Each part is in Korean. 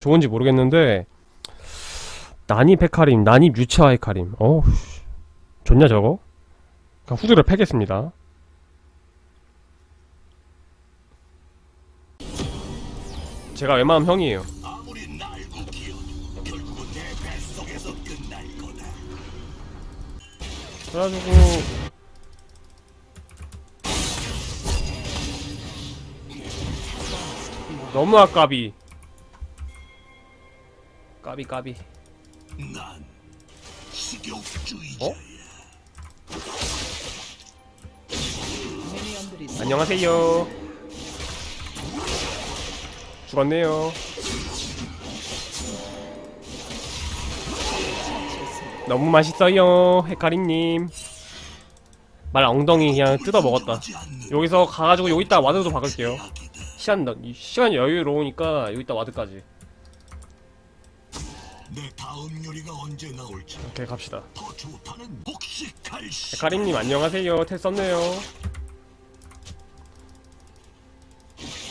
좋은지 모르겠는데 난입 헤카림, 난입 유체화 헤카림. 어우, 씨. 좋냐 저거? 그냥 후드를 패겠습니다. 제가 웬만하면 형이에요. 그래가지고 너무 아까비 까비 까비 난 식욕주의자야. 어? 안녕하세요 죽었네요 너무 맛있어요 헤카리님 말 엉덩이 그냥 뜯어 먹었다 여기서 가가지고 여기다 와드도 박을게요. 시간 시간이 여유로우니까 여기다 와드까지 내 다음 요리가 언제 나올지. 오케이 갑시다. 더 좋다는 복식할 시. 헤카리님 안녕하세요. 텔 썼네요.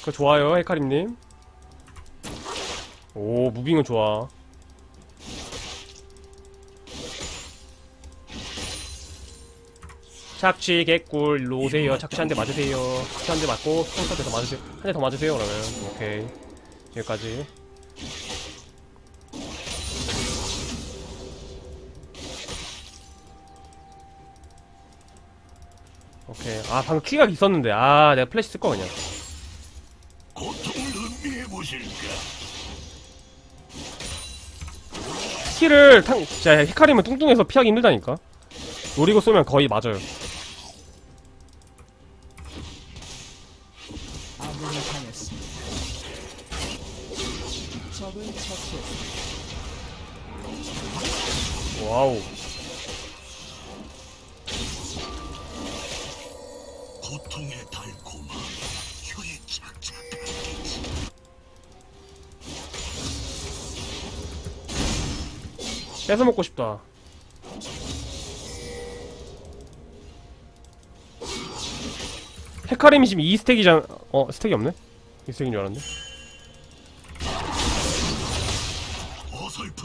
그거 좋아요 헤카리님? 오 무빙은 좋아. 착취 개꿀 일로 오세요. 착취 한 대 맞으세요. 착취 한 대 맞고 더 맞으세요. 한 대 더 맞으세요 그러면. 오케이. 여기까지 오케이 아 방금 키가 있었는데 아 내가 플래시 쓸 거 그냥 고통을 음미해 보실까? 키를 탕 진짜 헤카림은 뚱뚱해서 피하기 힘들다니까 노리고 쏘면 거의 맞아요 아군이 당했습니다. 적을 처치했습니다. 와우 고통의 달콤함, 혀에 착착한 뺏어 먹고 싶다. 헤카림이 지금 2스택이잖아. 어 스택이 없네? 2스택인 줄 알았네.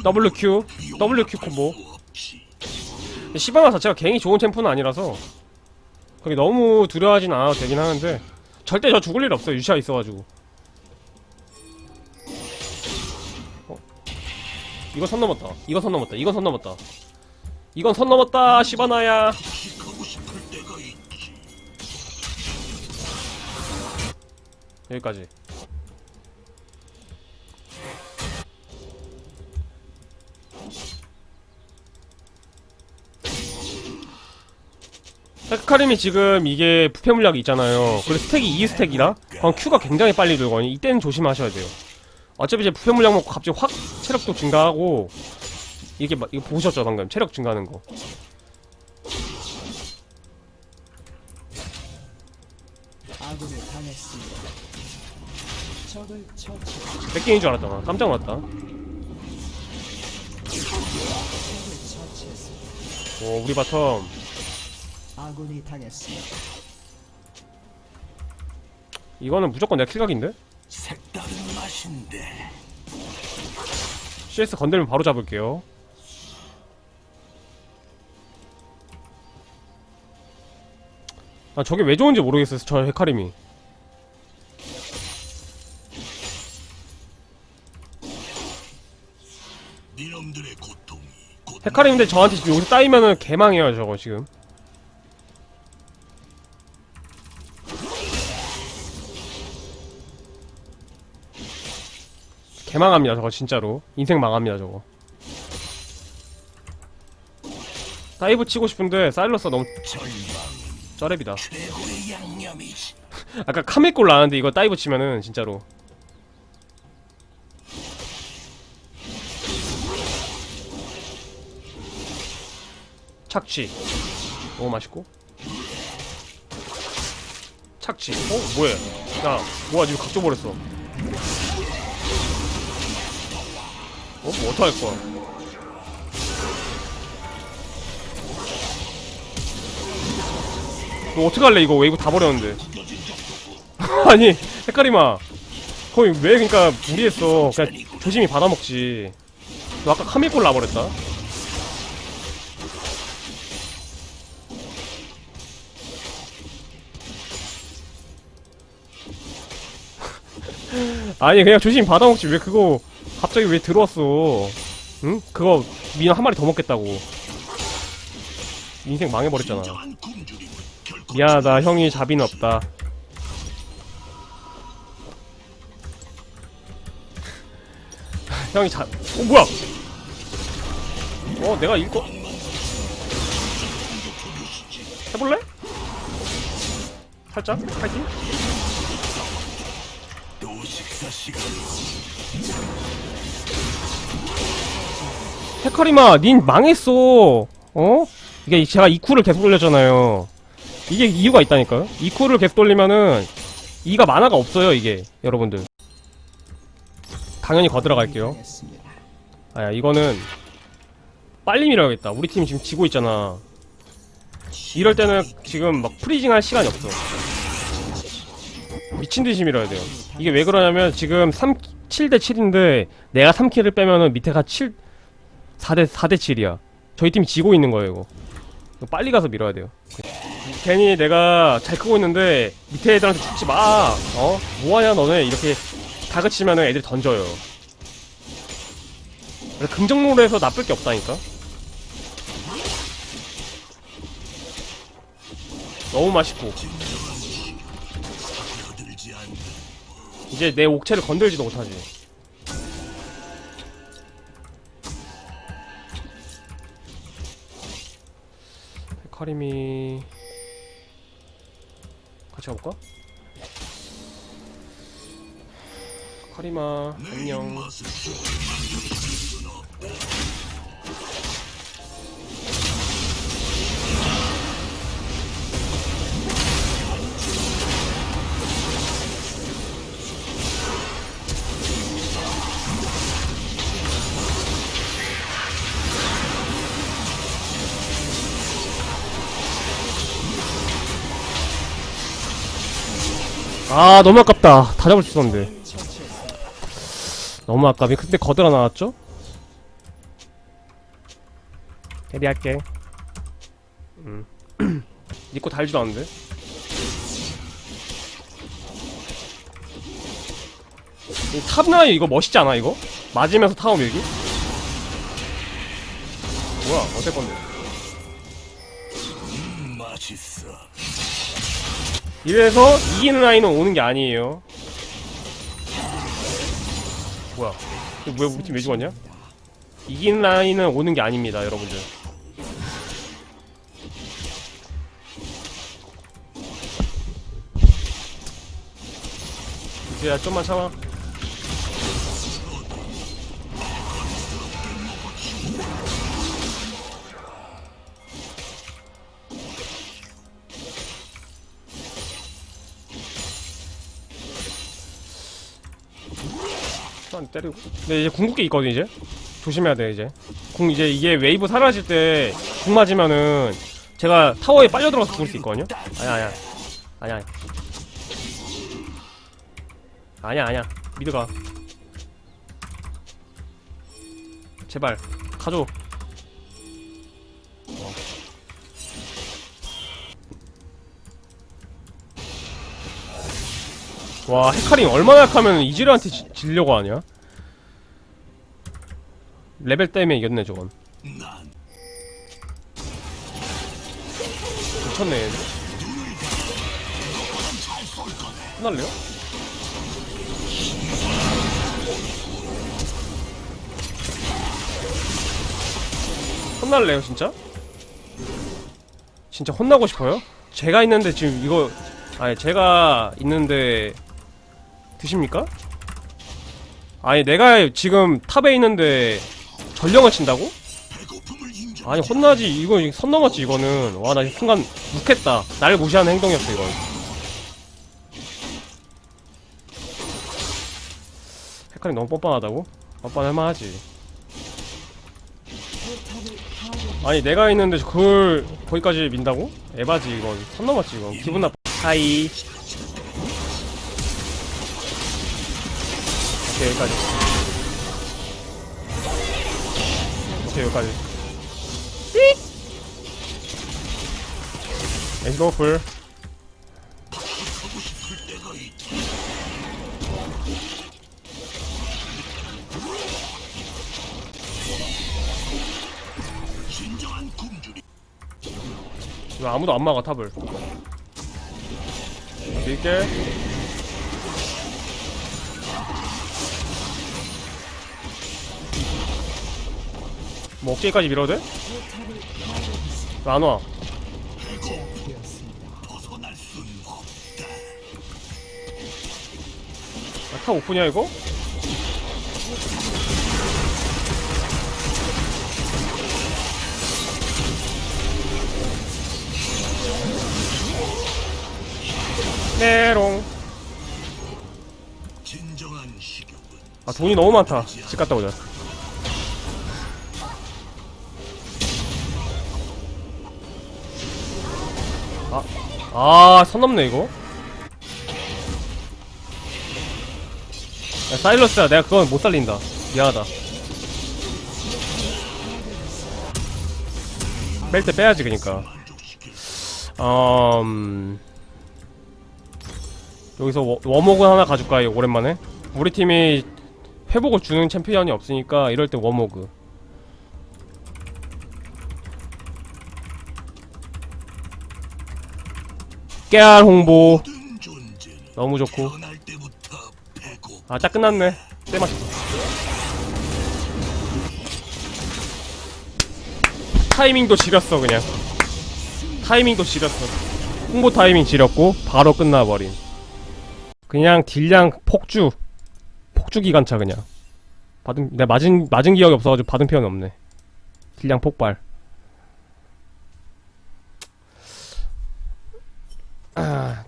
WQ WQ 콤보? 시바나 자체가 갱이 좋은 챔프는 아니라서 그게 너무 두려워하진 않아도 되긴 하는데 절대 저 죽을 일 없어요 유시아 있어가지고. 어? 이거 선 넘었다. 이거 선 넘었다. 이건 선 넘었다. 이건 선 넘었다 시바나야. 여기까지 헤카림이 지금 이게 부패 물약이 있잖아요. 그리고 스택이 2스택이라 그럼 Q가 굉장히 빨리 들거든요 이때는 조심하셔야 돼요. 어차피 이제 부패 물약 먹고 갑자기 확 체력도 증가하고 이게 막- 이거 보셨죠 방금? 체력 증가하는 거. 뺏기는 줄 알았잖아. 깜짝 놀랐다. 오 우리 바텀 아군이 당했습니다. 이거는 무조건 내가 킬각인데? 색다른 맛인데. CS 건들면 바로 잡을게요. 아 저게 왜 좋은지 모르겠어요 저 헤카림이 헤카림인데 저한테 지금 여기서 따이면은 개망해요 저거 지금 개망합니다 저거 진짜로. 인생 망합니다 저거. 다이브 치고 싶은데 사일러스가 너무 쩌랩이다. 아까 카밀골 나왔는데 이거 다이브 치면은 진짜로. 착취. 너무 맛있고. 착취. 어 뭐야 야 뭐야 지금 각져 버렸어 어? 뭐 어떡할 거야? 너 어떡할래? 이거 웨이브 다 버렸는데. 아니 헷갈리마. 거의 왜 그니까 무리했어. 그냥 조심히 받아먹지. 너 아까 카밀골 나버렸다. 아니 그냥 조심히 받아먹지. 왜 그거 갑자기 왜 들어왔어? 응? 그거 민어 한 마리 더 먹겠다고. 인생 망해버렸잖아. 미안하다 형이 자비는 없다. 형이 자.. 어 뭐야? 어 내가 이거 해볼래? 살짝? 파이팅 헤카리마 닌 망했어. 어? 이게 제가 이쿠를 계속 돌렸잖아요. 이게 이유가 있다니까요. 이쿠를 계속 돌리면은 이가 만화가 없어요 이게. 여러분들. 당연히 거들어갈게요. 아야 이거는 빨리 밀어야겠다. 우리 팀 지금 지고 있잖아. 이럴 때는 지금 막 프리징 할 시간이 없어 미친듯이 밀어야 돼요. 이게 왜 그러냐면 지금 3, 7대 7인데 내가 3킬을 빼면은 밑에가 7 4대 4대 7이야. 저희 팀이 지고 있는 거예요 이거. 이거 빨리 가서 밀어야 돼요. 괜히 내가 잘 크고 있는데 밑에 애들한테 죽지 마! 어? 뭐하냐 너네? 이렇게 다그치면은 애들이 던져요. 그래, 긍정롤에서 나쁠 게 없다니까. 너무 맛있고 이제 내 옥체를 건들지도 못하지. 카림이 같이 가볼까? 카리마 안녕. 아 너무 아깝다. 다 잡을 수 있었는데. 너무 아깝이. 근데 거들어 나왔죠? 캐리할게. 음. 니거 달지도 않는데? 이 탑라인 이거 멋있지 않아 이거? 맞으면서 타워 밀기? 뭐야 어떨 건데? 맛있어 이래서 이기는 라인은 오는 게 아니에요. 뭐야? 뭐야 우리 팀왜 죽었냐? 이기는 라인은 오는 게 아닙니다, 여러분들. 이제야 좀만 참아. 한 때리고. 근데 이제 궁극기 있거든 이제. 조심해야 돼 이제. 궁 이제 이게 웨이브 사라질 때 궁 맞으면은 제가 타워에 빨려 들어가서 죽을 수 있거든요. 아니야 아니야 아니야 아니야 아니야 미드 가. 제발 가줘. 어. 와 헤카림 얼마나 약하면 이즈르한테 지- 질려고 하냐? 레벨 때문에 이겼네 저건 난 미쳤네 얘는. 끝날래요? 혼날래요 진짜? 진짜 혼나고 싶어요? 제가 있는데 지금 이거 아니 제가 있는데 드십니까? 아니 내가 지금 탑에 있는데 전령을 친다고? 아니 혼나지. 이거 선 넘었지 이거는. 와 나 순간 욱했다. 나를 무시하는 행동이었어 이건. 헤카림 너무 뻔뻔하다고? 뻔뻔할만 하지. 아니 내가 있는데 그걸 거기까지 민다고? 에바지 이건. 선 넘었지 이건. 기분 나빠. 하이. 오케이 여기까지 오케이 여기까지. 에이스 노플 진정한 굶주리 이거 아무도 안 막아 탑을. 밀게 뭐 억제기까지 밀어도 돼? 왜안 와? 아, 탑 오픈이야 이거? 메롱 아 돈이 너무 많다 집 갔다 오자 아, 선 넘네, 이거. 야, 사일러스야, 내가 그건 못 살린다. 미안하다. 뺄 때 빼야지, 그니까. 음... 여기서 워, 워목은 하나 가줄까, 이거 오랜만에? 우리 팀이 회복을 주는 챔피언이 없으니까 이럴 때 워모그. 깨알 홍보. 너무 좋고. 아 딱 끝났네. 때 맞췄어. 타이밍도 지렸어 그냥. 타이밍도 지렸어. 홍보 타이밍 지렸고 바로 끝나버린. 그냥 딜량 폭주. 폭주 기관차 그냥. 받은 내가 맞은 맞은 기억이 없어가지고 받은 표현이 없네. 딜량 폭발 아